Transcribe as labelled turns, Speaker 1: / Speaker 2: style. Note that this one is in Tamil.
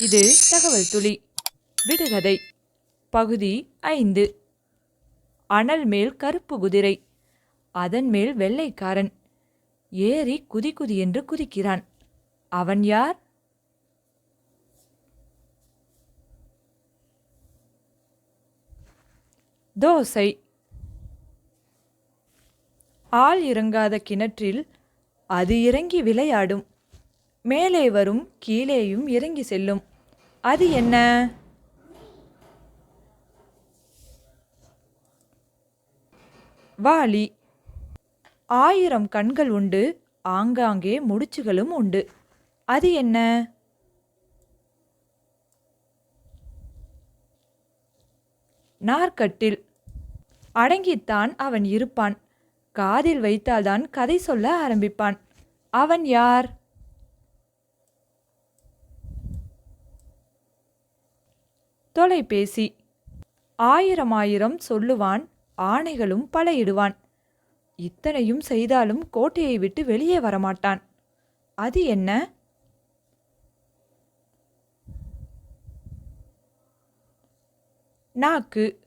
Speaker 1: இது தகவல் துளி. விடுகதை. பகுதி ஐந்து. அனல் மேல் கருப்பு குதிரை. அதன் மேல் வெள்ளைக்காரன். ஏறி குதி குதி என்று குதிக்கிறான். அவன் யார்? தோசை. ஆள் இறங்காத கிணற்றில் அது இறங்கி விளையாடும். மேலே வரும் கீழேயும் இறங்கி செல்லும். அது என்ன? வாளி. ஆயிரம் கண்கள் உண்டு ஆங்காங்கே முடிச்சுகளும் உண்டு. அது என்ன? நார்க்கட்டில் அடங்கித்தான் அவன் இருப்பான். காதில் வைத்தால்தான் கதை சொல்ல ஆரம்பிப்பான். அவன் யார்? தொலைபேசி. ஆயிரம் ஆயிரம் சொல்லுவான் ஆணைகளும் பல இடுவான் இத்தனையும் செய்தாலும் கோட்டையை விட்டு வெளியே வரமாட்டான். அது என்ன? நாக்கு.